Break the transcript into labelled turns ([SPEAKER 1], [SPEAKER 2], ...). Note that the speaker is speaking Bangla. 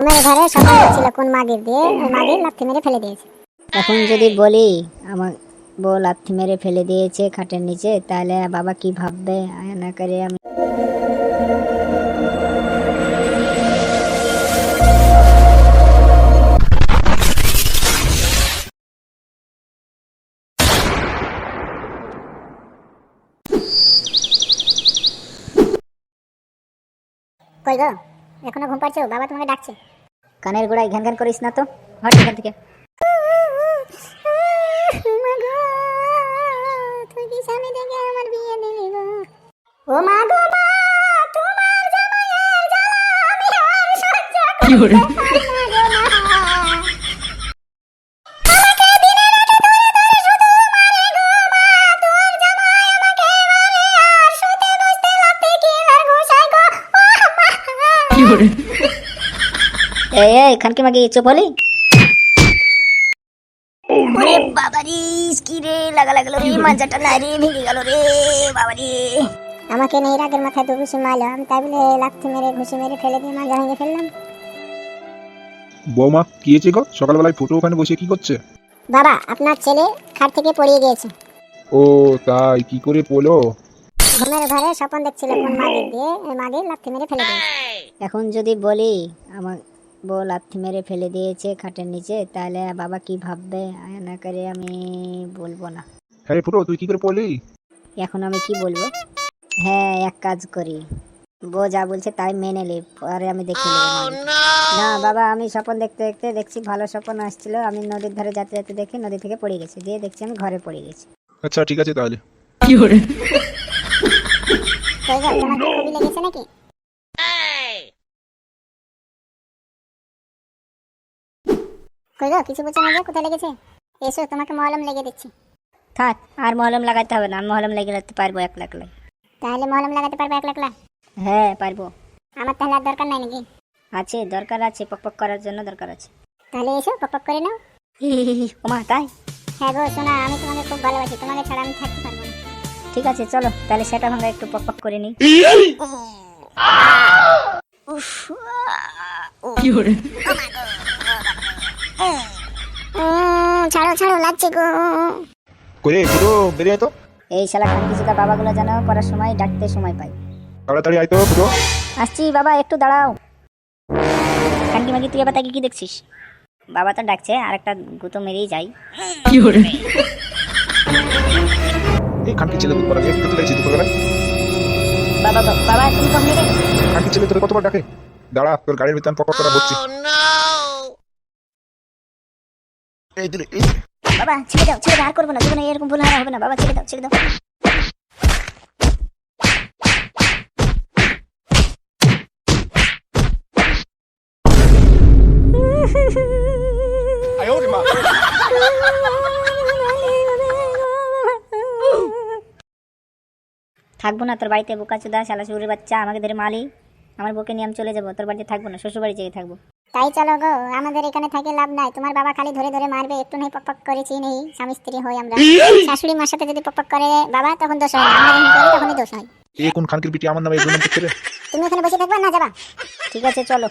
[SPEAKER 1] আমার ঘরে সকাল ছিল কোন মাগির দিয়ে ওই মাগির লাথি মেরে ফেলে দিয়েছে।
[SPEAKER 2] এখন যদি বলি আমার বউ লাথি মেরে ফেলে দিয়েছে খাটের নিচে তাহলে বাবা কি ভাববে? আয়না করে আমি
[SPEAKER 1] কই গো? এখনও ঘুম পাচ্ছো বাবা তোমাকে ডাকছে।
[SPEAKER 2] কানের গোড়ায় ঘ্যান ঘ্যান করিস না তো। হট এখান থেকে।
[SPEAKER 1] তুই কি স্বামী দেখে আমার বিয়ে দিলি গো। ও মা গো মা তোমার জামাইয়ের জ্বালা আমি আর সহ্য করতে পারি
[SPEAKER 2] এই এই খানকি মাগি চুপ হলি? ওরে বাবারি কি রে লাগা লাগল রে মাজাটা না রে ভেঙে গেল রে বাবারি।
[SPEAKER 1] আমাকে নেই রাগের মাথায় দু ঘুষি মারলো। আমি তাই বলে লাথি মেরে ঘুষি মেরে ফেলে দিয়ে মাজা ভেঙে ফেললাম।
[SPEAKER 3] বৌমা কি হয়েছে গো? সকালবেলায় ফুটো ওখানে বসে কি করছে?
[SPEAKER 1] বাবা আপনার ছেলে খাট থেকে পড়িয়ে গিয়েছে।
[SPEAKER 3] ও তাই কি করে পড়ল?
[SPEAKER 1] ঘুমের ঘরে স্বপন দেখছিল কোন মাগির দিয়ে লাথি মেরে ফেলে দিয়েছে।
[SPEAKER 2] এখন যদি বলি আমার বউ লাথি মেরে ফেলে দিয়েছে খাটের নিচে তাহলে বাবা কি ভাববে? আয়না করে আমি বলব না।
[SPEAKER 3] হ্যাঁ ফুটো তুই কি করে পড়লি?
[SPEAKER 2] এখন আমি কি বলব? হ্যাঁ এক কাজ করি। বউ যা বলছে তাই মেনে নি পরে আমি দেখি মানে। না বাবা আমি স্বপন দেখতে দেখতে দেখছি ভালো স্বপন আসছিল। আমি নদীর ধারে যেতে যেতে দেখি নদী থেকে পড়ে গেছি। দিয়ে দেখছি আমি ঘরে পড়ে গেছি।
[SPEAKER 3] আচ্ছা ঠিক আছে তাহলে।
[SPEAKER 1] কি খুবই লেগেছে নাকি? কই গো কিছু বলছো না যে কোথায় লেগেছে? এসো তোমাকে মলম লেগে দিচ্ছি।
[SPEAKER 2] থাক আর মহলম লাগাতে হবে না আমি মহলম লেগে রাখতে পারব একলা একলা
[SPEAKER 1] তাহলে মলম লাগাতে পারবে একলা একলা
[SPEAKER 2] হ্যাঁ পারব।
[SPEAKER 1] আমার তাহলে আর দরকার নাই নাকি?
[SPEAKER 2] আছে দরকার আছে পক পক করার জন্য দরকার আছে।
[SPEAKER 1] তাহলে এসো পক পক করে নাও।
[SPEAKER 2] ওমা তাই?
[SPEAKER 1] হ্যাঁ গো শোনা আমি তোমাকে খুব ভালোবাসি তোমাকে ছাড়া আমি থাকতে পারব না।
[SPEAKER 2] ঠিক আছে চলো তাহলে সেটা ভাঙা একটু পক পক করে নিই।
[SPEAKER 1] উম, ছাড়ো ছাড়ো লাগছে গো।
[SPEAKER 3] করে ফুটো বেরিয়ে তো।
[SPEAKER 2] এই শালা সুতা বাবাগুলো যেন পড়ার সময় ডাকতে সময় পাই
[SPEAKER 3] তাড়াতাড়ি আয় তো ফুটো
[SPEAKER 2] আসছি বাবা একটু দাঁড়াও। খানকি মাগি তুই আবার তাকে কি দেখছিস? বাবা তো ডাকছে আর একটা গুতো মেরেই যাই।
[SPEAKER 3] এই খানকি ছেলে দুপুর আগে কত লাগছে দুপুর বেলায়
[SPEAKER 2] বাবা বাবা, তুমি কম মেরে
[SPEAKER 3] খানকি ছেলে তোর কতবার ডাকে? দাঁড়া তোর গাড়ির ভিতরে পক করে বসছি। এই দিলে
[SPEAKER 2] বাবা, ছেড়ে দাও ছেড়ে দাও, আর করব না, জীবনে এরকম ভুল হবে না, বাবা, ছেড়ে দাও ছেড়ে দাও। থাকব না, তোর বাড়িতে বোকা চোদা শালা শুরুর বাচ্চা, আমাকে ধরে মালি, আমার বউকে নিয়ে আমি চলে যাব, তোর বাড়িতে থাকব না শ্বশুর বাড়ি যেয়ে থাকব।
[SPEAKER 1] তাই চলো গো আমাদের এখানে থাকে লাভ নাই। তোমার বাবা খালি ধরে ধরে মারবে একটু নেই পকপক পক করেছি নেই স্বামী স্ত্রী হই আমরা। শাশুড়ি মার সাথে যদি পকপক পক করে বাবা তখন দোষ হয় আমরা যখন করি তখনই দোষ হয়।
[SPEAKER 3] এই কোন খানকির পিটি আমার নামে
[SPEAKER 1] তুমি ওখানে বসে থাকবা না যাবা?
[SPEAKER 2] ঠিক আছে চলো।